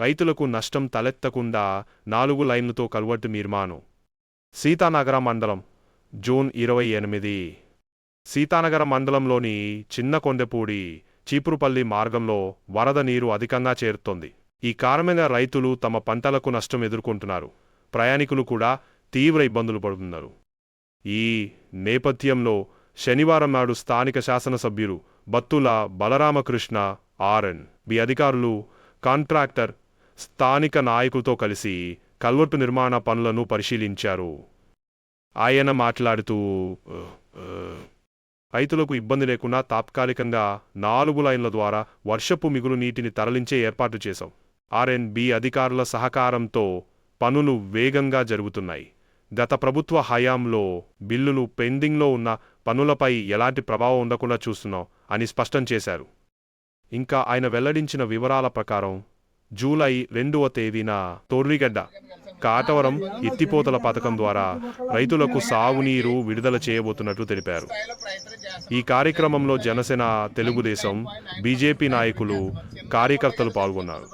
రైతులకు నష్టం తలెత్తకుండా నాలుగు లైన్లతో కల్వర్టు నిర్మాణం. సీతానగర మండలం జూన్ ఇరవై ఎనిమిది. సీతానగర మండలంలోని చిన్న కొండపూడి చీపురుపల్లి మార్గంలో వరద నీరు అధికంగా చేరుతోంది. ఈ కారణంగా రైతులు తమ పంటలకు నష్టం ఎదుర్కొంటున్నారు. ప్రయాణికులు కూడా తీవ్ర ఇబ్బందులు పడుతున్నారు. ఈ నేపథ్యంలో శనివారం నాడు స్థానిక శాసనసభ్యులు Battula Balaramakrishna R N B అధికారులు కాంట్రాక్టర్ స్థానిక నాయకులతో కలిసి కల్వర్టు నిర్మాణ పనులను పరిశీలించారు. ఆయన మాట్లాడుతూ రైతులకు ఇబ్బంది లేకుండా తాత్కాలికంగా నాలుగు లైన్ల ద్వారా వర్షపు మిగులు నీటిని తరలించే ఏర్పాటు చేశాం. ఆర్ఎన్బి అధికారుల సహకారంతో పనులు వేగంగా జరుగుతున్నాయి. గత ప్రభుత్వ హయాంలో బిల్లులు పెండింగ్లో ఉన్న పనులపై ఎలాంటి ప్రభావం ఉండకుండా చూస్తున్నాం అని స్పష్టం చేశారు. ఇంకా ఆయన వెల్లడించిన వివరాల ప్రకారం జూలై రెండవ తేదీన తొర్రిగడ్డ కాటవరం ఎత్తిపోతల పథకం ద్వారా రైతులకు సాగునీరు విడుదల చేయబోతున్నట్లు తెలిపారు. ఈ కార్యక్రమంలో జనసేన తెలుగుదేశం బీజేపీ నాయకులు కార్యకర్తలు పాల్గొన్నారు.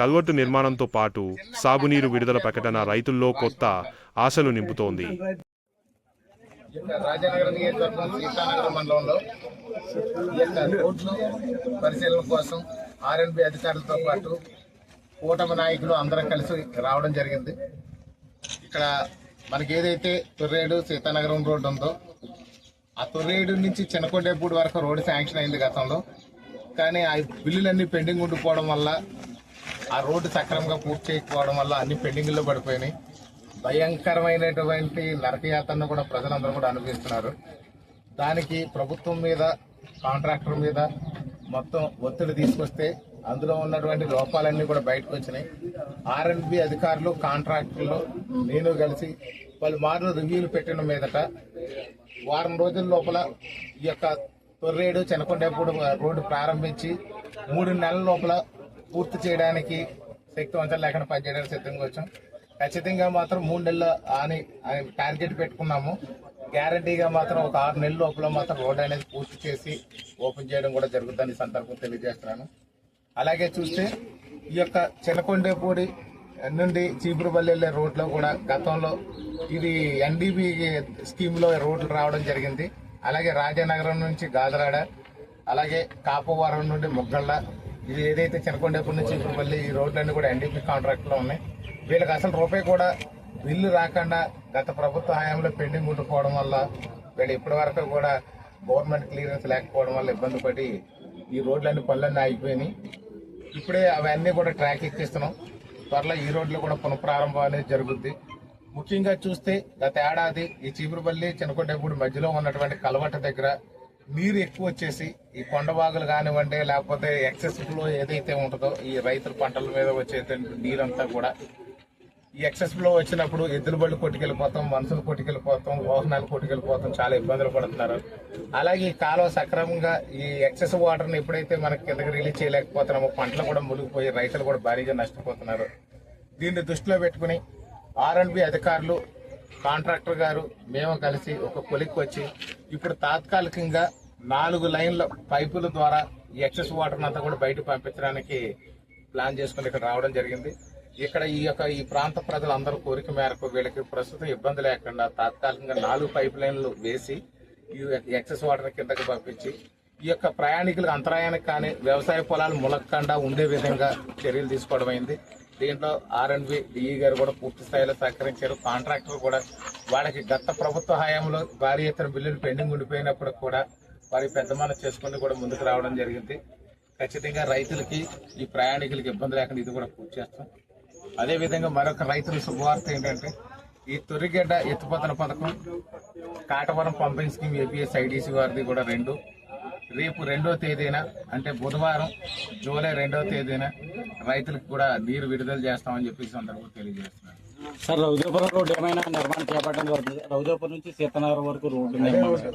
కల్వర్టు నిర్మాణంతో పాటు సాగునీరు విడుదల ప్రకటన రైతుల్లో కొత్త ఆశలు నింపుతోంది. రాజానగరం నియోజకవర్గం సీతానగరం మండలంలో రోడ్లు పరిశీలన కోసం ఆర్ఎన్బి అధికారులతో పాటు కూటమి నాయకులు అందరం కలిసి రావడం జరిగింది. ఇక్కడ మనకి ఏదైతే తొర్రేడు సీతానగరం రోడ్డు ఉందో ఆ తొర్రేడు నుంచి చిన్నకొండేపూడి వరకు రోడ్డు శాంక్షన్ అయింది గతంలో. కానీ ఆ బిల్లులన్నీ పెండింగ్ ఉండిపోవడం వల్ల ఆ రోడ్డు సక్రమంగా పూర్తి చేయకపోవడం వల్ల అన్ని పెండింగ్లో పడిపోయినాయి. భయంకరమైనటువంటి నరకయాతను కూడా ప్రజలందరూ కూడా అనుభవిస్తున్నారు. దానికి ప్రభుత్వం మీద కాంట్రాక్టర్ మీద మొత్తం ఒత్తిడి తీసుకొస్తే అందులో ఉన్నటువంటి లోపాలన్నీ కూడా బయటకు వచ్చినాయి. ఆర్ఎండ్బి అధికారులు కాంట్రాక్టర్లు నేను కలిసి పలు మార్లు రివ్యూలు పెట్టిన మీదట వారం రోజుల లోపల ఈ యొక్క తొర్రేడు చెనకొండపూడి రోడ్డు ప్రారంభించి మూడు నెలల లోపల పూర్తి చేయడానికి శక్తివంతం లేకుండా పనిచేయడానికి సిద్ధంగా వచ్చాం. ఖచ్చితంగా మాత్రం మూడు నెలలు అని టార్గెట్ పెట్టుకున్నాము. గ్యారంటీగా మాత్రం ఒక ఆరు నెలల లోపల మాత్రం రోడ్ అనేది పూర్తి చేసి ఓపెన్ చేయడం కూడా జరుగుతుందని సందర్భం తెలియజేస్తున్నాను. అలాగే చూస్తే ఈ యొక్క చిన్నకొండేపూడి నుండి చీపురుపల్లి వెళ్ళే రోడ్లో కూడా గతంలో ఇది ఎన్డీబీ స్కీమ్లో రోడ్లు రావడం జరిగింది. అలాగే రాజానగరం నుంచి గాదరాడ అలాగే కాపవరం నుండి ముగ్గళ్ళ ఇది ఏదైతే చిన్నకొండేపూడి నుంచి చీపురుపల్లి ఈ రోడ్లన్నీ కూడా ఎన్డీపీ కాంట్రాక్ట్లో ఉన్నాయి. వీళ్ళకి అసలు రూపాయి కూడా బిల్లు రాకుండా గత ప్రభుత్వ హయాంలో పెండింగ్ ఉండిపోవడం వల్ల వీళ్ళు ఇప్పటి వరకు కూడా గవర్నమెంట్ క్లియరెన్స్ లేకపోవడం వల్ల ఇబ్బంది పడి ఈ రోడ్లన్నీ పనులన్నీ ఆగిపోయినాయి. ఇప్పుడే అవన్నీ కూడా ట్రాక్ ఎక్కిస్తున్నాం. త్వరలో ఈ రోడ్లు కూడా పునఃప్రారంభం అనేది జరుగుద్ది. ముఖ్యంగా చూస్తే గత ఏడాది ఈ చీపురుపల్లి చినకొండగూడి మధ్యలో ఉన్నటువంటి కలవట దగ్గర నీరు ఎక్కువ వచ్చేసి ఈ కొండవాగులు కానివ్వండి లేకపోతే ఎక్సెస్ ఫ్లో ఏదైతే ఉంటుందో ఈ రైతుల పంటల మీద వచ్చేటువంటి నీరంతా కూడా ఈ ఎక్సెస్ ఫ్లో వచ్చినప్పుడు ఎద్దుల బళ్ళు కొట్టుకెళ్ళిపోతాం మనుషులు కొట్టుకెళ్ళిపోతాం వాహనాలు కొట్టుకెళ్ళిపోతాం చాలా ఇబ్బందులు పడుతున్నారు. అలాగే ఈ కాలువ సక్రమంగా ఈ ఎక్సెస్ వాటర్ని ఎప్పుడైతే మనకి కిందకి రిలీజ్ చేయలేకపోతున్నామో పంటలు కూడా మునిగిపోయి రైతులు కూడా భారీగా నష్టపోతున్నారు. దీన్ని దృష్టిలో పెట్టుకుని ఆర్ఎండ్బి అధికారులు కాంట్రాక్టర్ గారు మేము కలిసి ఒక కొలిక్కి వచ్చి ఇప్పుడు తాత్కాలికంగా నాలుగు లైన్ల పైపుల ద్వారా ఈ ఎక్సెస్ వాటర్ అంతా కూడా బయట పంపించడానికి ప్లాన్ చేసుకుని ఇక్కడ రావడం జరిగింది. ఇక్కడ ఈ యొక్క ఈ ప్రాంత ప్రజలందరూ కోరిక మేరకు వీళ్ళకి ప్రస్తుతం ఇబ్బంది లేకుండా తాత్కాలికంగా నాలుగు పైప్ లైన్లు వేసి ఈ ఎక్సెస్ వాటర్ కిందకి పంపించి ఈ యొక్క ప్రయాణికులకు అంతరాయానికి కానీ వ్యవసాయ పొలాలు ములక్కుండా ఉండే విధంగా చర్యలు తీసుకోవడం అయింది. దీంట్లో ఆర్ఎన్బి డిఈ గారు కూడా పూర్తి స్థాయిలో సహకరించారు. కాంట్రాక్టర్ కూడా వాళ్ళకి గత ప్రభుత్వ హయాంలో భారీ ఎత్తున బిల్లులు పెండింగ్ ఉండిపోయినప్పుడు కూడా వారి పెద్ద చేసుకుని కూడా ముందుకు రావడం జరిగింది. ఖచ్చితంగా రైతులకి ఈ ప్రయాణికులకి ఇబ్బంది లేకుండా ఇది కూడా పూర్తి చేస్తాం. అదేవిధంగా మరొక రైతుల శుభవార్త ఏంటంటే ఈ తొరిగడ్డ ఎత్తుపతన పథకం Katavaram pumping scheme APS IDC వారిది కూడా రెండు. రేపు రెండో తేదీన అంటే బుధవారం జూలై రెండో తేదీన రైతులకు కూడా నీరు విడుదల చేస్తామని చెప్పి సందర్భంగా తెలియజేస్తున్నారు. సార్ రౌదేపురం రోడ్డు ఏమైనా నిర్మాణం చేపట్టడం జరుగుతుంది. రౌదేపురం నుంచి సీతనగరం వరకు రోడ్డు నిర్మాణం